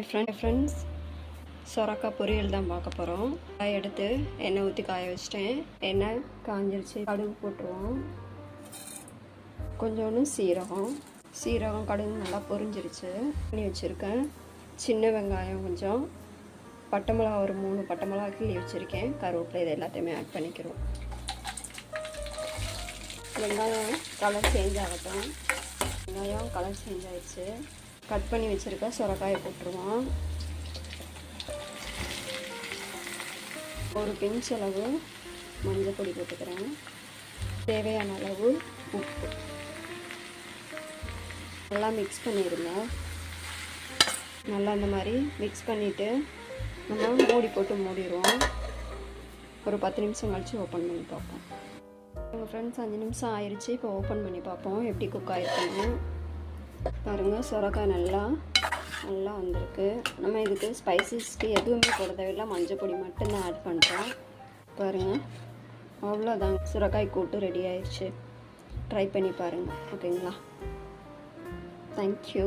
Friend friends சொரக்காய் பொரியல் தான் பார்க்க போகிறோம் காய் எடுத்து எண்ணெய் ஊற்றி காய வச்சிட்டேன். எண்ணெய் காஞ்சிருச்சு. கடுகு போட்டுருவோம். கொஞ்சோண்டு சீரகம். சீரகம் கடுகு நல்லா பொரிஞ்சிருச்சு. பண்ணி வச்சுருக்கேன். சின்ன வெங்காயம் கொஞ்சம். பட்டை மிளகா ஒரு மூணு பட்டை மிளகா கிள்ளி வச்சுருக்கேன். கருவேப்பிலை இது எல்லாத்தையுமே ஆட் பண்ணிக்கிறோம். வெங்காயம் கலர் சேஞ்ச் ஆகட்டும். வெங்காயம் கலர் சேஞ்ச் ஆகிடுச்சு கட் பண்ணி வச்சுருக்க சுரக்காயை போட்டுருவோம். ஒரு பிஞ்ச் அளவு மஞ்சள் பொடி போட்டுக்கிறேன். தேவையான அளவு உப்பு. நல்லா மிக்ஸ் பண்ணிடுங்க நல்லா அந்த மாதிரி மிக்ஸ் பண்ணிவிட்டு நம்ம மூடி போட்டு மூடிடுவோம். ஒரு பத்து நிமிஷம் கழித்து ஓப்பன் பண்ணி பார்ப்போம். எங்கள் ஃப்ரெண்ட்ஸ் அஞ்சு நிமிஷம் ஆயிடுச்சு இப்போ ஓப்பன் பண்ணி பார்ப்போம். எப்படி குக் ஆகிருக்குன்னு பாருங்கள் சுரக்காய் நல்லா நல்லா வந்திருக்கு. நம்ம இதுக்கு ஸ்பைசஸ்க்கு எதுவுமே போட தேவையில்லை. மஞ்சள் பொடி மட்டும்தான் ஆட் பண்ணுறோம் பாருங்கள் அவ்வளோதாங்க சுரக்காய் கூட்டு ரெடி ஆயிடுச்சு ட்ரை பண்ணி பாருங்கள் ஓகேங்களா தேங்க்யூ